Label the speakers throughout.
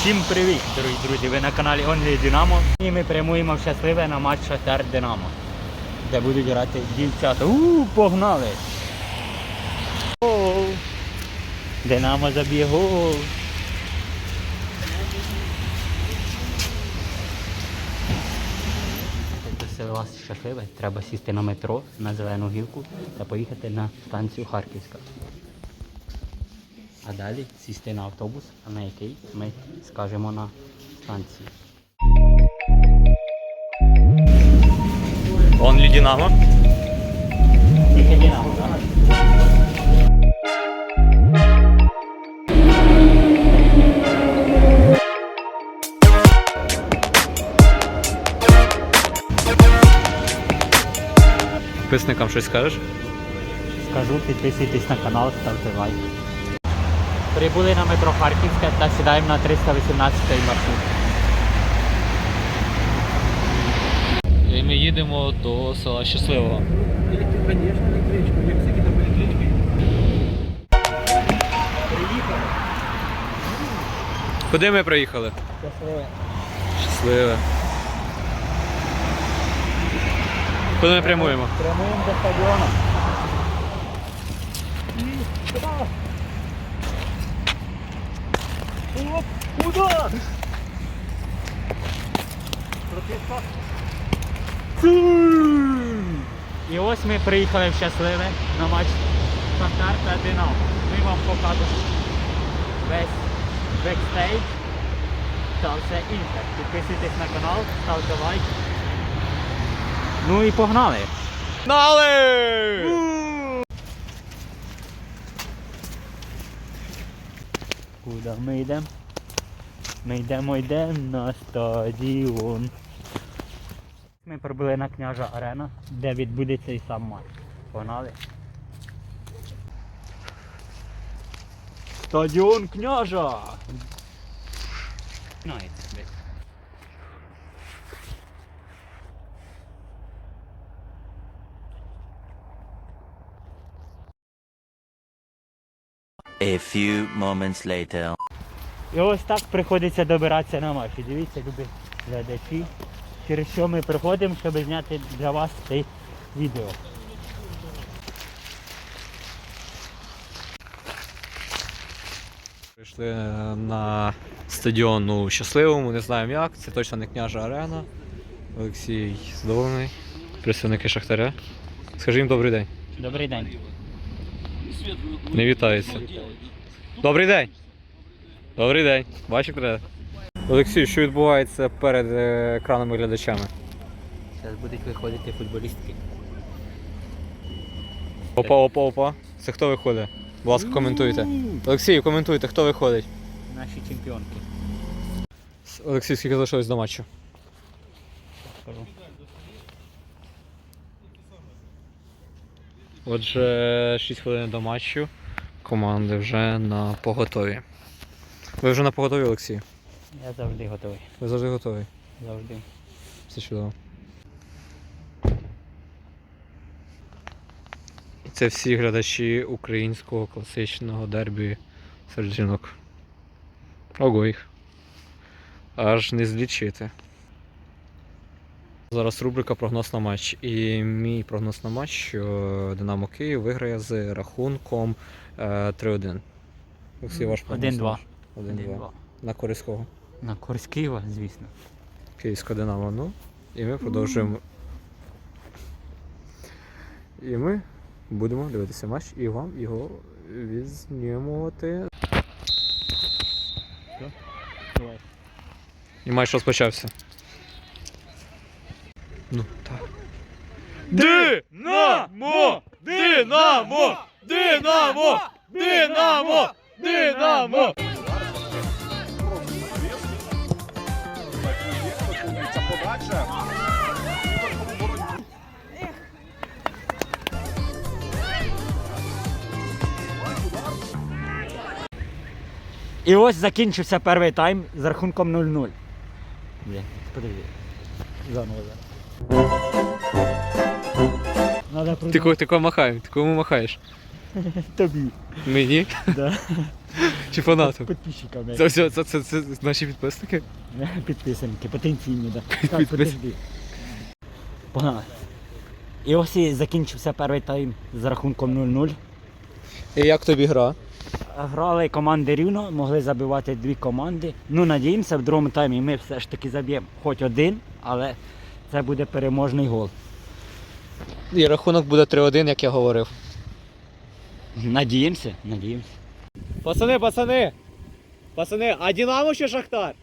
Speaker 1: Всім привіт, дорогі друзі! Ви на каналі Онлі Динамо. І ми прямуємо в щасливе на матч Шахтар Динамо, де будуть грати дівчата. У, погнали! Гол! Динамо заб'є гол! Щоб щасливе, треба сісти на метро на зелену гілку та поїхати на станцію Харківська. А далі сісти на автобус, на який ми скажемо на станції.
Speaker 2: Онлі Динамо.
Speaker 1: Тільки Динамо, так?
Speaker 2: Підписникам щось скажеш?
Speaker 1: Скажу, підписуйтесь на канал, ставте лайк. Прибули на метро Харківське та сідаємо на 318 маршрут.
Speaker 2: І ми їдемо до села Щасливого. Куди ми приїхали?
Speaker 1: Щасливе.
Speaker 2: Щасливе. Куди ми прямуємо?
Speaker 1: Прямуємо до стадіону. Оп, удар! І ось ми приїхали в щасливе на матч Шахтар та Динамо. Ми вам покажемо весь бекстейдж та все інше. Підписуйтесь на канал, ставте лайк. Ну і погнали!
Speaker 2: Нали!
Speaker 1: Куди ми йдемо? Ми йдемо, йдемо на стадіон. Ми прибули на княжа арена, де відбудеться і сам матч. Погнали. Стадіон княжа! Знаєте, десь.
Speaker 3: A few moments later.
Speaker 1: І ось так приходиться добиратися на матчі. Дивіться, любі глядачі, через що ми приходимо, щоб зняти для вас це відео.
Speaker 2: Прийшли на стадіон у щасливому, не знаємо як, це точно не княжа арена. Олексій задоволений. Представники Шахтаря. Скажи їм добрий день.
Speaker 1: Добрий день.
Speaker 2: Не вітаються. Добрий день! Добрий день. Бачу тебе. Олексій, що відбувається перед е, екранами глядачами?
Speaker 1: Зараз будуть виходити футболістки.
Speaker 2: Опа, опа, опа. Це хто виходить? Будь ласка, коментуйте. Олексій, коментуйте, хто виходить.
Speaker 1: Наші чемпіонки.
Speaker 2: Олексій, скільки залишилось до матчу? Отже, 6 хвилин до матчу. Команди вже на поготові. Ви вже на поготові, Олексій?
Speaker 1: Я завжди готовий.
Speaker 2: Ви завжди готові.
Speaker 1: Завжди.
Speaker 2: Все чудово. І Це всі глядачі українського класичного дербі серед жінок. Ого їх. Аж не злічити. Зараз рубрика прогноз на матч. І мій прогноз на матч, що Динамо Київ виграє з рахунком е, 3-1. Олексій, ваш прогноз.
Speaker 1: 1-2.
Speaker 2: 1-2.
Speaker 1: 1-2.
Speaker 2: На користь кого?
Speaker 1: На користь Києва, звісно.
Speaker 2: Київська Динамо. Ну, і ми продовжуємо. І ми будемо дивитися матч і вам його відзнімувати.
Speaker 1: Давай.
Speaker 2: І матч розпочався. Ну, так. Динамо! Динамо! Динамо! Динамо! Динамо!
Speaker 1: І ось закінчився перший тайм з рахунком 0-0. Блін, подивіться. Заново зараз. Надо
Speaker 2: Ти кого ти кого махаєш? Ти кому махаєш?
Speaker 1: Тобі.
Speaker 2: Мені?
Speaker 1: Да.
Speaker 2: Чи фанатам?
Speaker 1: Підписчиками.
Speaker 2: Це, все- це, це, це, наші підписники?
Speaker 1: Підписанки, потенційні, да. Так,
Speaker 2: Підпис-
Speaker 1: подожди. Погнали. І ось і закінчився перший тайм з рахунком 0-0.
Speaker 2: І як тобі гра?
Speaker 1: Грали команди рівно, могли забивати дві команди. Ну, надіємося, в другому таймі ми все ж таки заб'ємо хоч один, але це буде переможний гол.
Speaker 2: І рахунок буде 3-1, як я говорив.
Speaker 1: Надіємося, надіємося.
Speaker 2: Пацани, пацани! Пацани, а Динамо чи Шахтар?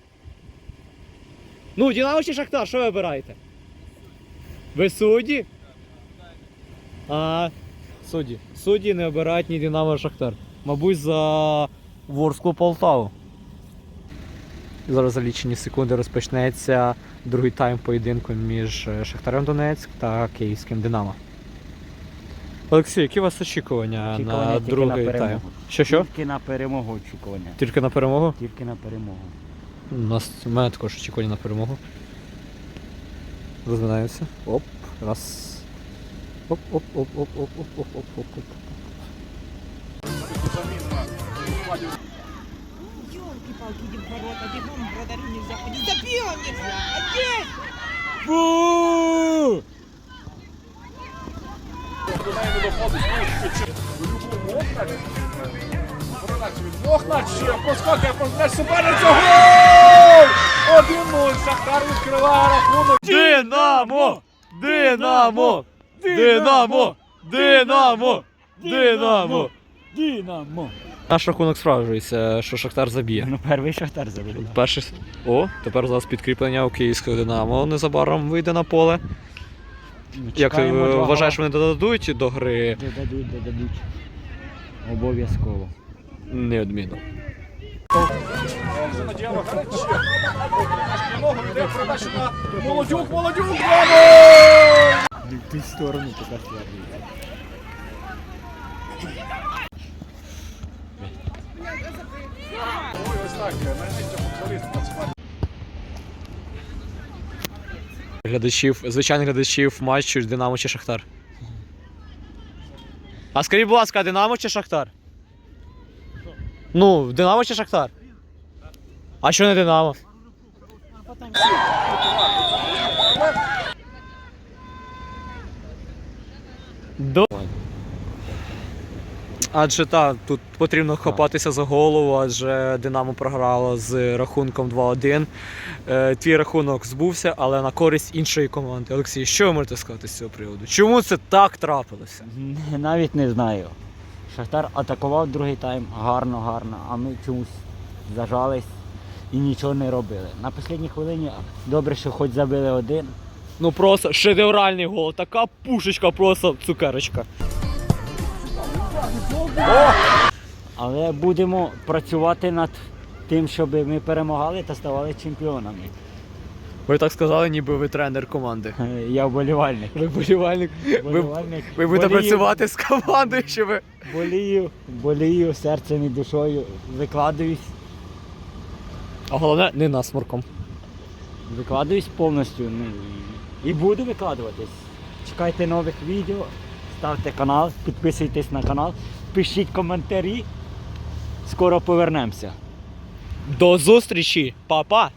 Speaker 2: Ну, Динамо чи Шахтар, що ви обираєте? Ви судді? А, судді. Судді не обирають ні Динамо, ні Шахтар. Мабуть, за Ворську Полтаву. Зараз за лічені секунди розпочнеться другий тайм поєдинку між е, Шахтарем Донецьк та Київським Динамо. Олексій, які у вас очікування,
Speaker 1: Очікування
Speaker 2: на другий
Speaker 1: на
Speaker 2: тайм? Що що?
Speaker 1: Тільки на перемогу очікування.
Speaker 2: Тільки на перемогу?
Speaker 1: Тільки на перемогу.
Speaker 2: У нас у мене також очікування на перемогу. Розминаємося. Оп, раз. Оп, едем в город,
Speaker 4: а бегом в радару нельзя ходить. За пивом нельзя! Одеть!
Speaker 1: Бу!
Speaker 5: Поскакає,
Speaker 2: Динамо! Динамо! Динамо! Динамо! Динамо!
Speaker 1: Динамо!
Speaker 2: Наш рахунок справджується, що Шахтар заб'є.
Speaker 1: Ну, перший шахтар забив.
Speaker 2: Перший. О, тепер зараз підкріплення у київського Динамо незабаром вийде на поле.
Speaker 1: Ну,
Speaker 2: Як ти
Speaker 1: чекаємо
Speaker 2: е,
Speaker 1: два
Speaker 2: вважаєш, вони додадуть до гри
Speaker 1: Додадуть, додадуть. Обов'язково.
Speaker 2: неодмінно.
Speaker 5: Молодюк, Молодюк, браво!
Speaker 1: В сторону така
Speaker 2: Глядачів, звичайних глядачів матчу Динамо чи Шахтар. А скажіть, будь ласка, Динамо чи Шахтар? Ну, Динамо чи Шахтар? А що не Динамо? До... Адже так, тут потрібно хапатися за голову, адже Динамо програло з рахунком 2-1. Е, твій рахунок збувся, але на користь іншої команди. Олексій, що ви можете сказати з цього приводу? Чому це так трапилося?
Speaker 1: Навіть не знаю. Шахтар атакував другий тайм гарно, гарно, а ми чомусь зажались і нічого не робили. На останній хвилині добре, що хоч забили один.
Speaker 2: Ну просто шедевральний гол, така пушечка, просто цукерочка.
Speaker 1: Але будемо працювати над тим, щоб ми перемагали та ставали чемпіонами.
Speaker 2: Ви так сказали, ніби ви тренер команди.
Speaker 1: Е, Я вболівальник.
Speaker 2: Ви болівальник. Ви,
Speaker 1: Вболівальник.
Speaker 2: ви будете
Speaker 1: Болію-
Speaker 2: працювати з командою, що ви.
Speaker 1: Болію, болію серцем і душою, викладаюсь,
Speaker 2: А головне, не насморком.
Speaker 1: викладаюсь повністю. Ну, і- і буду викладуватись. Чекайте нових відео, ставте канал, підписуйтесь на канал, пишіть коментарі. Скоро повернемося.
Speaker 2: До зустрічі, па-па!